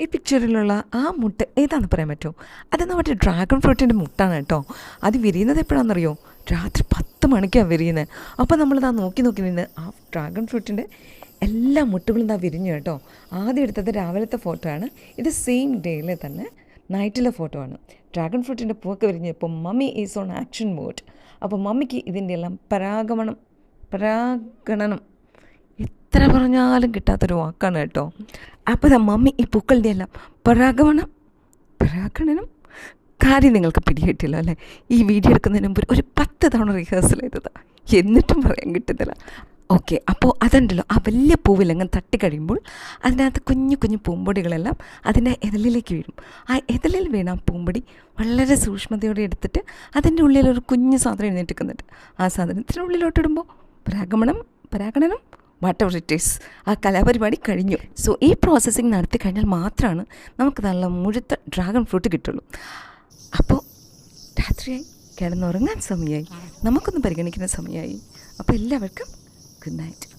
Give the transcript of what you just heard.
ഈ പിക്ചറിലുള്ള ആ മുട്ട ഏതാണെന്ന് പറയാൻ പറ്റുമോ? അത് നമ്മുടെ ഡ്രാഗൺ ഫ്രൂട്ടിന്റെ മുട്ടാണ് കേട്ടോ. അത് വിരിയുന്നത് എപ്പോഴാണെന്നറിയോ? രാത്രി പത്ത് മണിക്കാണ് വിരിയുന്നത് അപ്പോൾ നമ്മളിതാ നോക്കി നോക്കി നിന്ന് ആ ഡ്രാഗൺ ഫ്രൂട്ടിന്റെ എല്ലാ മുട്ടുകളും ഇതാ വിരിഞ്ഞു കേട്ടോ. ആദ്യം എടുത്തത് രാവിലത്തെ ഫോട്ടോ ആണ്. ഇത് സെയിം ഡേയിലെ തന്നെ നൈറ്റിലെ ഫോട്ടോ ആണ്. ഡ്രാഗൺ ഫ്രൂട്ടിന്റെ പൂവൊക്കെ വിരിഞ്ഞപ്പോൾ mummy is on action mode അപ്പോൾ മമ്മിക്ക് ഇതിന്റെ എല്ലാം പരാഗമണം പരാഗണനം എത്ര പറഞ്ഞാലും കിട്ടാത്തൊരു വാക്കാണ് കേട്ടോ. അപ്പോൾ മമ്മി ഈ പൂക്കളുടെ എല്ലാം പരാഗമണം പരാഗണനം കാര്യം നിങ്ങൾക്ക് പിടികിട്ടില്ല അല്ലേ? ഈ വീഡിയോ എടുക്കുന്നതിന് മുമ്പ് ഒരു പത്ത് തവണ റിഹേഴ്സൽ ചെയ്തതാ. എന്നിട്ടും പറയാൻ കിട്ടുന്നില്ല. ഓക്കെ അപ്പോൾ അതുണ്ടല്ലോ ആ വലിയ പൂവിൽ അങ്ങനെ തട്ടിക്കഴിയുമ്പോൾ അതിനകത്ത് കുഞ്ഞു കുഞ്ഞു പൂമ്പൊടികളെല്ലാം അതിന്റെ എതലിലേക്ക് വീഴും. ആ എതലിൽ വീണ ആ പൂമ്പൊടി വളരെ സൂക്ഷ്മതയോടെ എടുത്തിട്ട് അതിന്റെ ഉള്ളിലൊരു കുഞ്ഞു സാധനം എഴുന്നേറ്റ് ആ സാധനത്തിന്റെ ഉള്ളിലോട്ടിടുമ്പോൾ പരാഗമണം പരാഗണനം വാട്ട് എവർ ഇറ്റ് ഈസ് ആ കലാപരിപാടി കഴിഞ്ഞു. സോ ഈ പ്രോസസ്സിങ് നടത്തി കഴിഞ്ഞാൽ മാത്രമാണ് നമുക്ക് നല്ല മുഴുത്ത ഡ്രാഗൺ ഫ്രൂട്ട് കിട്ടുള്ളൂ. അപ്പോൾ രാത്രിയായി. കിടന്നുറങ്ങാൻ സമയമായി. നമുക്കൊന്ന് പരിഗണിക്കുന്ന സമയമായി. അപ്പോൾ എല്ലാവർക്കും ഗുഡ് നൈറ്റ്